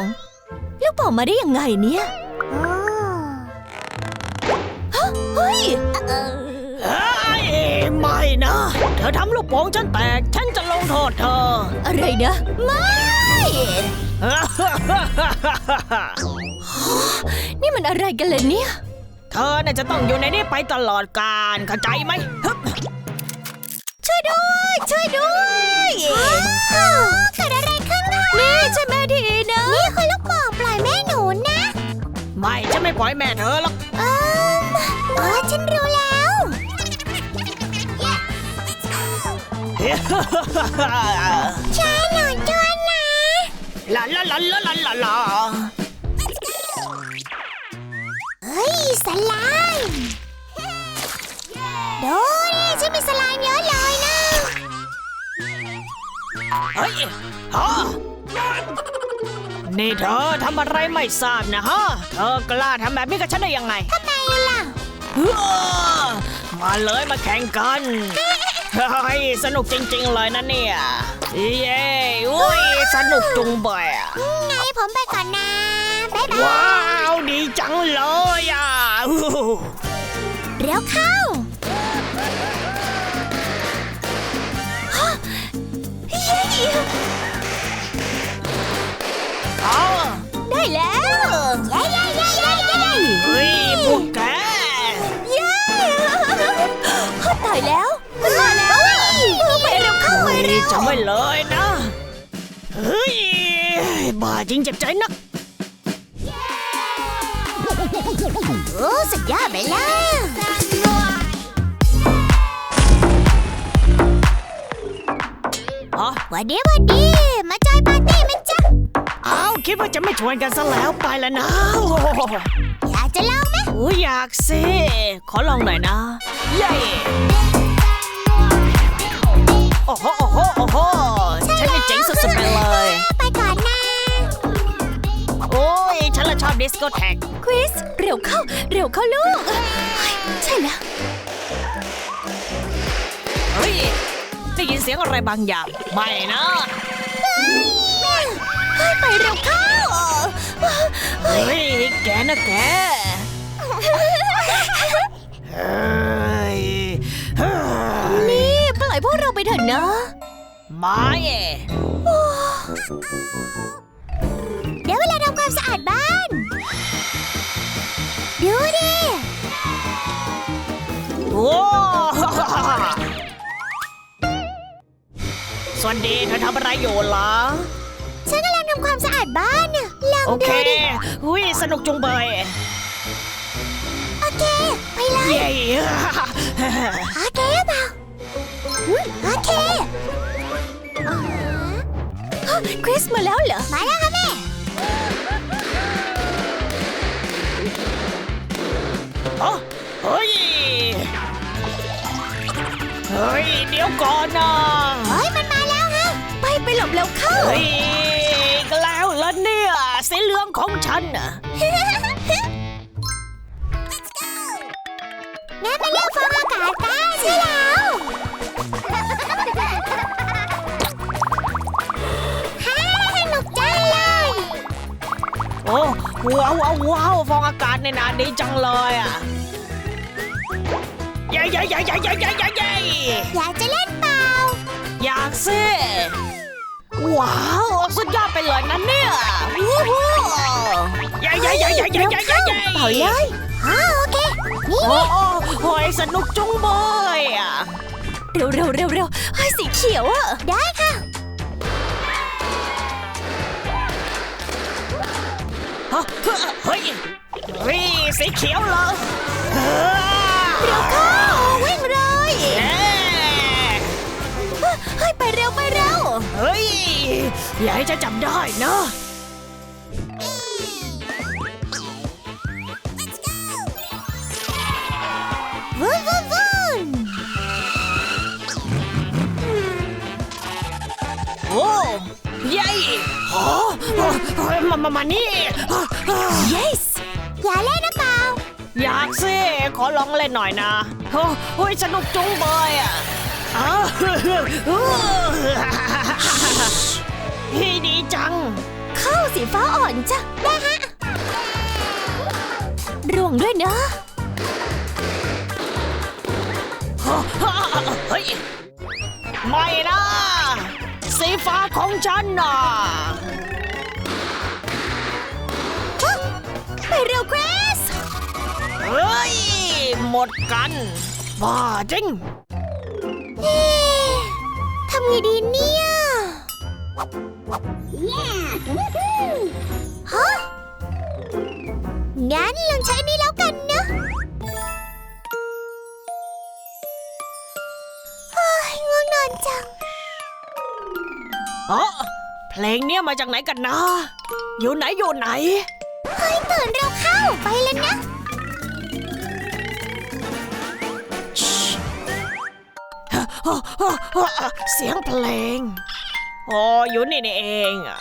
งลูกโป่งมาได้ยังไงเนี่ยฮะเฮ้ยเฮ้ยไม่นะ เธอทำลูกโป่งฉันแตก ฉันจะลงโทษเธอ อะไรนะไม่ นี่มันอะไรกันเลยเนี่ย เธอน่ะจะต้องอยู่ในนี้ไปตลอดกาลเข้าใจไหมฮึบช่วยด้วย ช่วยด้วยเกิดอะไรขึ้ นคะนี่ช่วยแม่ทีนะ นี่คือลูกโป่งปล่อยแม่หนูนะ ไม่ฉันไม่ปล่อยแม่เธอหรอก เอออ๋อฉันรู้แล้วช่วยหนูด้วยนะ ลาลาลาลาลาลาลาเฮ้ยสไลม์ดูดิฉันมีสไลม์เยอะเลยนะ เฮ้ยฮะ นี่เธอทำอะไรไม่ทราบนะฮะ เธอกล้าทำแบบนี้กับฉันได้ยังไงทำไมล่ะเฮ้อมาเลยมาแข่งกันเฮ้ยสนุกจริงๆเลยนะเนี่ย เย้อุ้ยสนุกจุงเบยอะไงผมไปก่อนนะบ๊ายบาย ว้าวดีจังเลยอะอู้หูเร็วเข้าฮะเย้ แล้วเย้เย้เย้เย้เย้เฮ้ยพวกแกเย้เขาตายแล้วมันมาแล้วอะไปเร็วเข้าไปเฮ้ยเร็วจำไว้เลยนะ เฮ้ยบ้าจริงเจ็บใจนักโอ้สุดยอดไปเลยอ๋อวันดีวันดีมาจอยปาร์ตี้ไหมจ๊ะเอาคิดว่าจะไม่ชวนกันซะแล้วไปแล้วนะโอ้โหอยากจะลองไหมโอ้ยอยากสิขอลองหน่อยนะเย้โอ้โหโอ้โหโอ้โหฉันนี่เจ๋งสุดๆไปเลยไปก่อนนะโอ้ยฉันละชอบดิสโกแท็กคริสเร็วเข้า เร็วเข้าลูกเฮ้ยใช่แล้วเฮ้ยได้ยินเสียงอะไรบางอย่างไม่นะเฮ้ย ไปเร็วเข้าเฮ้ยแกนะแกเฮ้ยเฮ้ยนี่ปล่อยพวกเราไปเถอะนะไม่เอ๋เดี๋ยวเวลาทำความสะอาดบ้าน ดูดิ โอ้สวัสดีเธอทำอะไรอยู่เหรอ ฉันกำลังทำความสะอาดบ้านน่ะลองโอเคดูดิอุ้ยสนุกจุงเบยโอเค ไปเลย เย้โอเคหรือเปล่าอืมโอเคอ๋อฮะคริสมาแล้วเหรอ มาแล้วค่ะแม่อ๋อเฮ้ย เฮ้ย เดี๋ยวก่อนนะเฮ้ หลบแล้วเข้า เฮ้ก็แล้วแล้วเนี่ยสีเหลืองของฉันน่ะ งั้นไปเรียกฟองอากาศกันใช่แล้วฮ่าสนุกจังเลย โอ้ว้าวว้าวว้าวฟองอากาศในนาดีจังเลยอะเย้เย้เย้เย้เย้เย้เยอยากจะเล่นเปล่า อยากสิ ว้าวสุดยอดไปเลยนะเนี่ยวู้ฮู้เย้เย้เย้เย้เย้เย้เย้เย้เป่าเลยอ๋อโอเคนี่โอ้โอ้โอ้ยสนุกจุงเบยอะเร็วเร็วเร็วเร็วเฮ้ยสีเขียวอะได้ค่ะฮะเฮ้ยเฮ้ยสีเขียวเหรอเฮ้ยเร็วเข้าวิ่งเลย ยอย่าให้ฉันจำได้นะวุ้นวุ้นวุ้นโอ้เย้โอ้โอ้ยมามามานี่ yes อย่าเล่นนะเปล่าอยากสิ ขอลองเล่นหน่อยนะโอ้โอ้ยสนุกจุงเบยอะ อ้าวเฮ้ยดีจังขเข้าสีฟ้าอ่อนจ้ะได้ฮะร่วงด้วยนะเฮ้ยไม่นะสีฟ้าของฉันน่ะไปเร็วเกรซเฮ้ย หมดกันบ้าจริงเอ๊ะทำไงดีเนี่ย ฮะงั้นลองใช้นี่แล้วกันนะเฮ้ยง่วงนอนจังเออเพลงเนี้ยมาจากไหนกันนะ อยู่ไหนอยู่ไหน เฮ้ยตื่นเร็วเข้าไปแล้วนะเสียงเพลง อ๋ออยู่นี่นี่เองอะ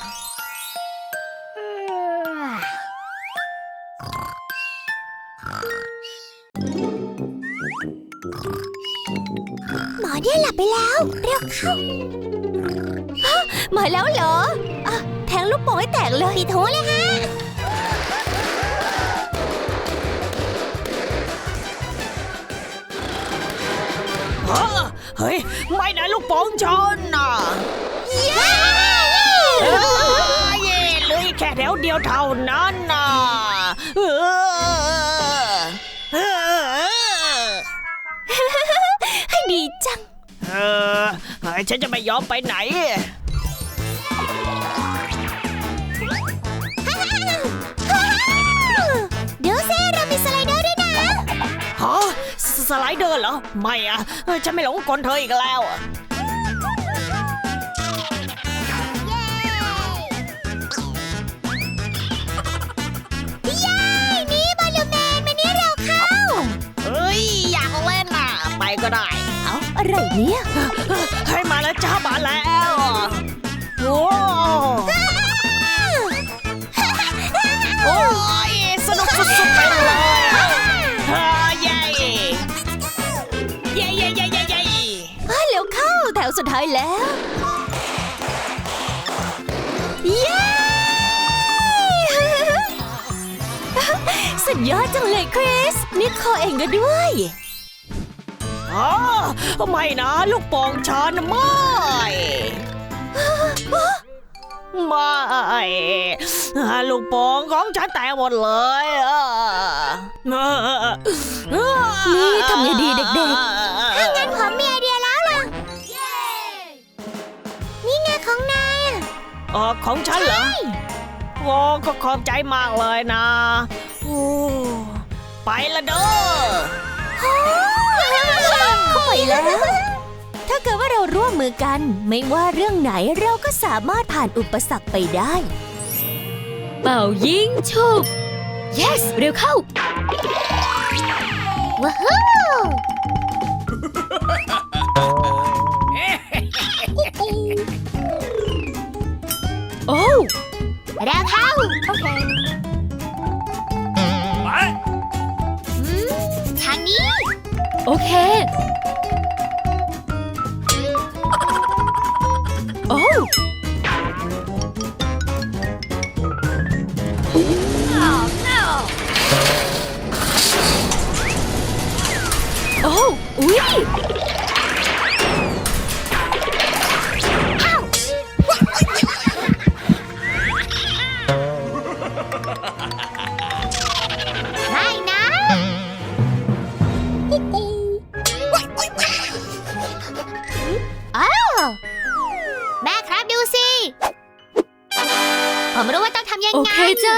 หมอเนี่ยหลับไปแล้ว เร็วเข้าฮะมาแล้วเหรออะแทงลูกโป่งให้แตกเลยปิดหูเลยฮะเฮ้อเฮ้ย ไม่นะลูกโป่งชนน่ะ เย้เอ้ยเย่เลยแค่แถวเดียวเท่านั้นน่ะเออเออให้ดีจัง เออฉันจะไม่ยอมไปไหนเดี๋ยวซิเรามีสไลเดอร์ด้วยนะ ฮะสสไลเดอร์เหรอ ไม่อะเอ้ยฉันไม่หลงกลเธออีกแล้ว ก็ได้ เอ้าอะไรเนี่ยให้มาแล้วจ้ามาแล้วโอ้โอ้ยสนุกสุดๆไปเลยอะเฮ้ยเย้เย้เย้เย้เย้เย้อะเร็วเข้าแถวสุดท้ายแล้วเย้สุดยอดจังเลยคริสนี่คอเองก็ด้วย อ๋อไม่นะลูกโป่งฉันไม่ไม่ลูกโป่งของฉันแตกหมดเลยอะนี่ทำไงดีเด็กๆถ้างั้นผมมีไอเดียแล้วล่ะนี่ไงของนายอะเออของฉันเหรอโอ้ก็ขอบใจมากเลยนะโอ้ไปละเด้อ เข้าไปแล้ว ถ้าเกิดว่าเราร่วมมือกัน ไม่ว่าเรื่องไหนเราก็สามารถผ่านอุปสรรคไปได้ เป่ายิงฉุบ yes เร็วเข้า ว้าวโอ้เร็วเข้า โอเคอืมทางนี้ โอเค ผมรู้ว่าต้องทำยังไง โอเคจ้า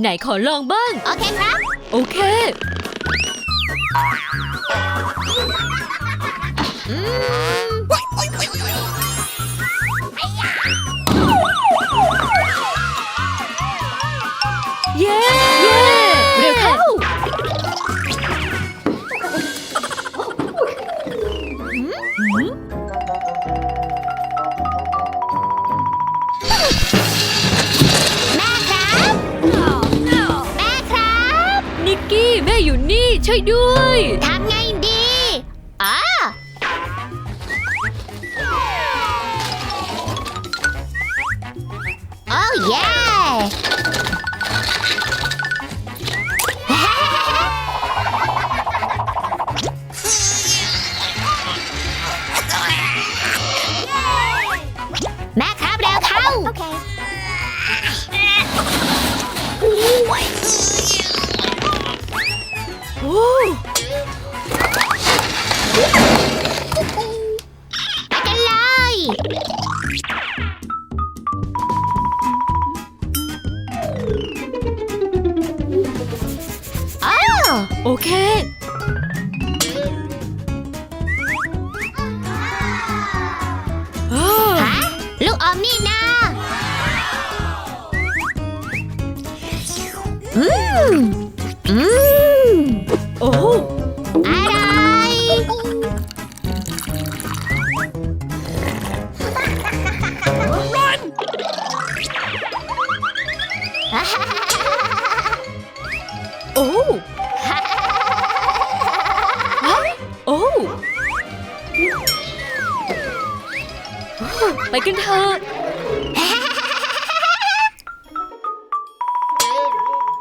ไหนขอลองบ้าง โอเคครับ โอเค ด้วย ถ้า โอเคอ้าวฮะลูกอมนี่นาอืมอืมโอ้อร่อยฮ่าฮ่าฮ่าฮ่าโอ้ กันเถอะ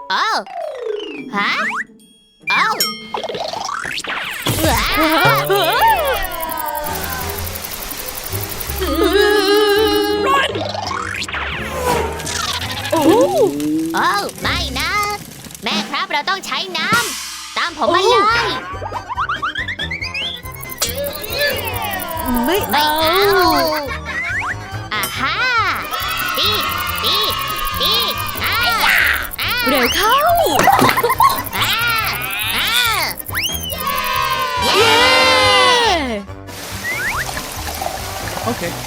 โอ้ฮะโอ้ว้าวโอ้โอ้ไม่นะ แม่ครับเราต้องใช้น้ำตามผมมาเลย ไม่ไม่เอาเอาอ่า เร็วเข้าอ่าอ่าเย้เย้ Okay. ฮ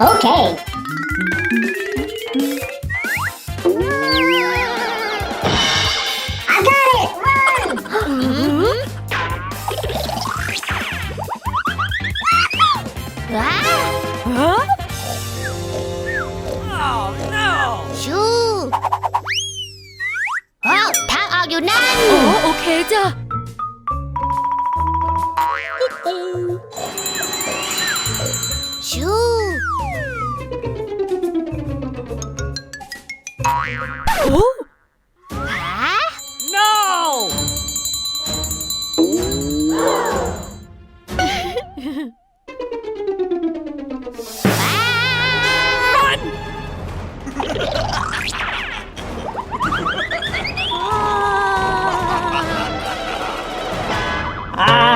Okay. โอ้ฮะ No! ว้าว Ah!